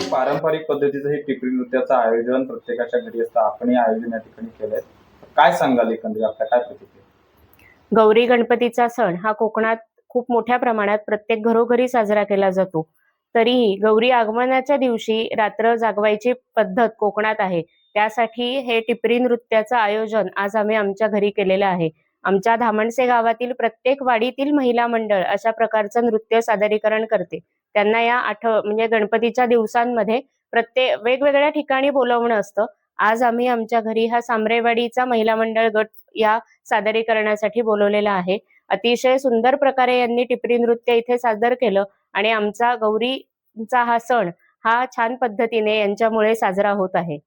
पारंपरिक पद्धतीचं हे टिपरी नृत्याचं आयोजन प्रत्येकाच्या घरी असतं. आपण आयोजन या ठिकाणी केलंय. काय सांगाल एकंदरीत? आपल्या काय प्रतिक्रिया? गौरी गणपतीचा सण हा कोकणात खूप मोठ्या प्रमाणात प्रत्येक घरोघरी साजरा केला जातो. तरीही गौरी आगमनाच्या दिवशी रात्र जागवायची पद्धत कोकणात आहे. त्यासाठी हे टिपरी नृत्याचं आयोजन आज आम्ही आमच्या घरी केलेलं आहे. आमच्या धामणसे गावातील प्रत्येक वाडीतील महिला मंडळ अशा प्रकारचं नृत्य सादरीकरण करते. त्यांना या आठ म्हणजे गणपतीच्या दिवसांमध्ये प्रत्येक वेगवेगळ्या ठिकाणी बोलवणं असतं. आज आम्ही आमच्या घरी हा सामरेवाडीचा महिला मंडळ गट या सादरीकरणासाठी बोलवलेला आहे. अतिशय सुंदर प्रकारे यांनी टिपरी नृत्य इथे सादर केलं आणि आमचा गौरीचा हा सण हा छान पद्धतीने यांच्यामुळे साजरा होत आहे.